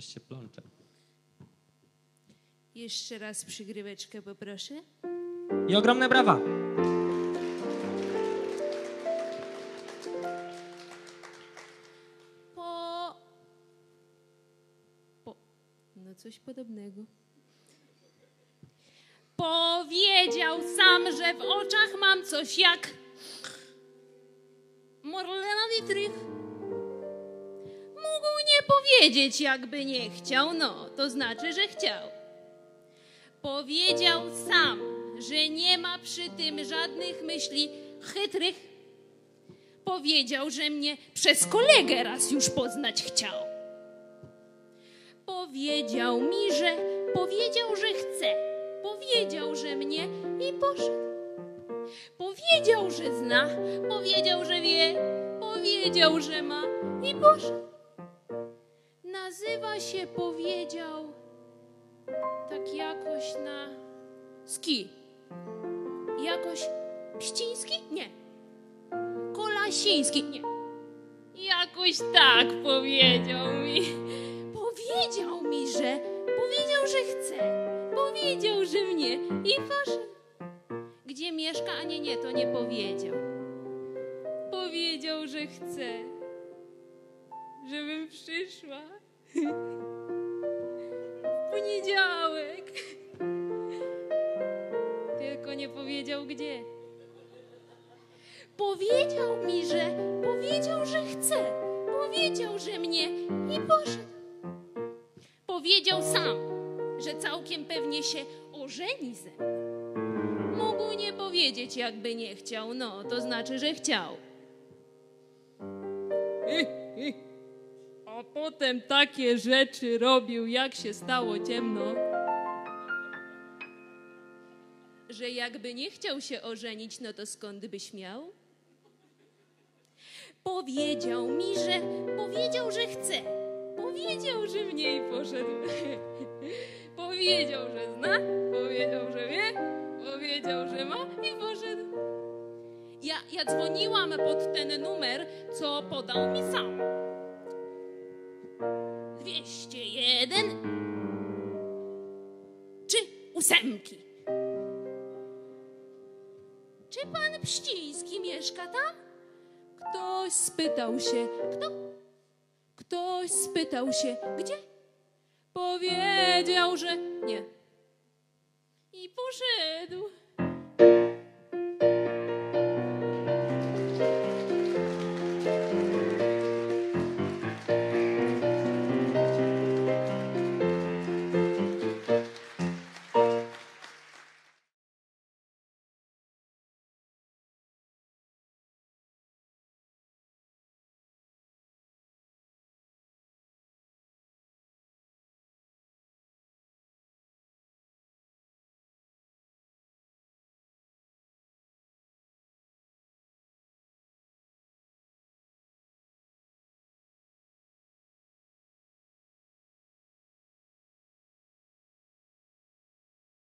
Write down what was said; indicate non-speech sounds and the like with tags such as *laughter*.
coś się plącze. Jeszcze raz przygryweczkę poproszę. I ogromne brawa. Po... Po... No coś podobnego. Powiedział sam, że w oczach mam coś jak... Morlena Dietrich. Powiedzieć, jakby nie chciał, no, to znaczy, że chciał. Powiedział sam, że nie ma przy tym żadnych myśli chytrych. Powiedział, że mnie przez kolegę raz już poznać chciał. Powiedział mi, że powiedział, że chce. Powiedział, że mnie i poszedł. Powiedział, że zna, powiedział, że wie, powiedział, że ma i poszedł. Nazywa się, powiedział, tak jakoś na ski. Jakoś Pściński? Nie. Kolasiński? Nie. Jakoś tak powiedział mi. Powiedział mi, że powiedział, że chce. Powiedział, że mnie i poszedł. Gdzie mieszka, a nie, nie, to nie powiedział. Powiedział, że chce, żebym przyszła. Poniedziałek. Tylko nie powiedział gdzie. Powiedział mi, że powiedział, że chce. Powiedział, że mnie i poszedł. Powiedział sam, że całkiem pewnie się ożeni ze mną. Mógł nie powiedzieć, jakby nie chciał. No, to znaczy, że chciał. A potem takie rzeczy robił, jak się stało ciemno. Że jakby nie chciał się ożenić, no to skąd by śmiał? Powiedział mi, że powiedział, że chce. Powiedział, że mnie i poszedł. *laughs* powiedział, że zna, powiedział, że wie, powiedział, że ma i poszedł. Ja, ja dzwoniłam pod ten numer, co podał mi sam. 201 czy ósemki. Czy pan Pściński mieszka tam? Ktoś spytał się, kto? Ktoś spytał się, gdzie? Powiedział, że nie. I poszedł.